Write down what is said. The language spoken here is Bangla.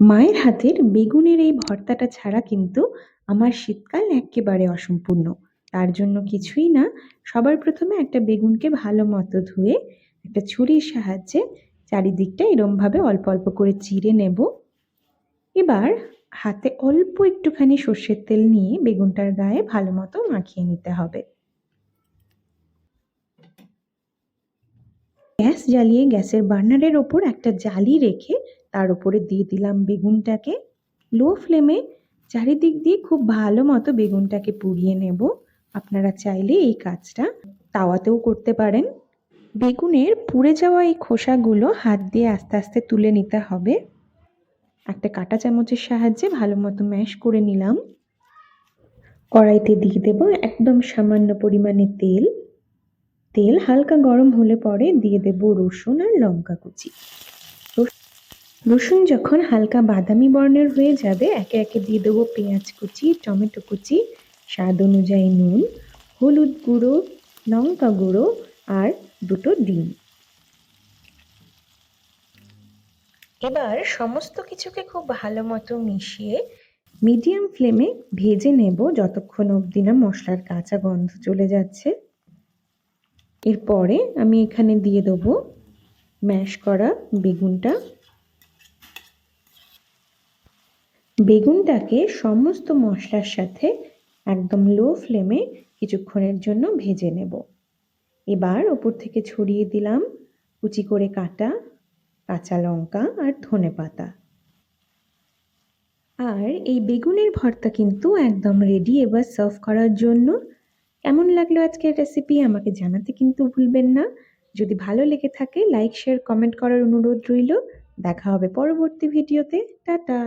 মায়ের হাতের বেগুনের এই ভর্তাটা ছাড়া কিন্তু আমার শীতকাল এক্কেবারে অসম্পূর্ণ। তার জন্য কিছুই না, সবার প্রথমে একটা বেগুনকে ভালো মতো ধুয়ে, একটা ছুরির সাহায্যে চারিদিকটা এরমভাবে অল্প অল্প করে চিড়ে নেব। এবার হাতে অল্প একটুখানি সর্ষের তেল নিয়ে বেগুনটার গায়ে ভালো মতো মাখিয়ে নিতে হবে। গ্যাস জ্বালিয়ে গ্যাসের বার্নারের ওপর একটা জালি রেখে তার উপরে দিয়ে দিলাম বেগুনটাকে। লো ফ্লেমে চারিদিক দিয়ে খুব ভালো মতো বেগুনটাকে পুড়িয়ে নেব। আপনারা চাইলে এই কাজটা তাওয়াতেও করতে পারেন। বেগুনের পুড়ে যাওয়া এই খোসাগুলো হাত দিয়ে আস্তে আস্তে তুলে নিতে হবে। একটা কাঁটা চামচের সাহায্যে ভালো মতো ম্যাশ করে নিলাম। কড়াইতে দিয়ে দেবো একদম সামান্য পরিমাণে তেল। তেল হালকা গরম হলে পরে দিয়ে দেব রসুন আর লঙ্কা কুচি। রসুন যখন হালকা বাদামি বর্ণের হয়ে যাবে, একে একে দিয়ে দেবো পেঁয়াজ কুচি, টমেটো কুচি, স্বাদ অনুযায়ী নুন, হলুদ গুঁড়ো, লঙ্কা গুঁড়ো আর দুটো ডিম। এবার সমস্ত কিছুকে খুব ভালো মতো মিশিয়ে মিডিয়াম ফ্লেমে ভেজে নেব যতক্ষণ অবধি না মশলার কাঁচা গন্ধ চলে যাচ্ছে। এরপরে আমি এখানে দিয়ে দেবো ম্যাশ করা বেগুনটা। বেগুনটাকে সমস্ত মশলার সাথে একদম লো ফ্লেমে কিছুক্ষণের জন্য ভেজে নেব। এবার ওপর থেকে ছড়িয়ে দিলাম কুচি করে কাটা কাঁচা লঙ্কা আর ধনে পাতা। আর এই বেগুনের ভর্তা কিন্তু একদম রেডি এবার সার্ভ করার জন্য। কেমন লাগল আজকের রেসিপি আমাকে জানাতে কিন্তু ভুলবেন না। যদি ভালো লেগে থাকে লাইক শেয়ার কমেন্ট করার অনুরোধ রইল। দেখা হবে পরবর্তী ভিডিওতে টাটা!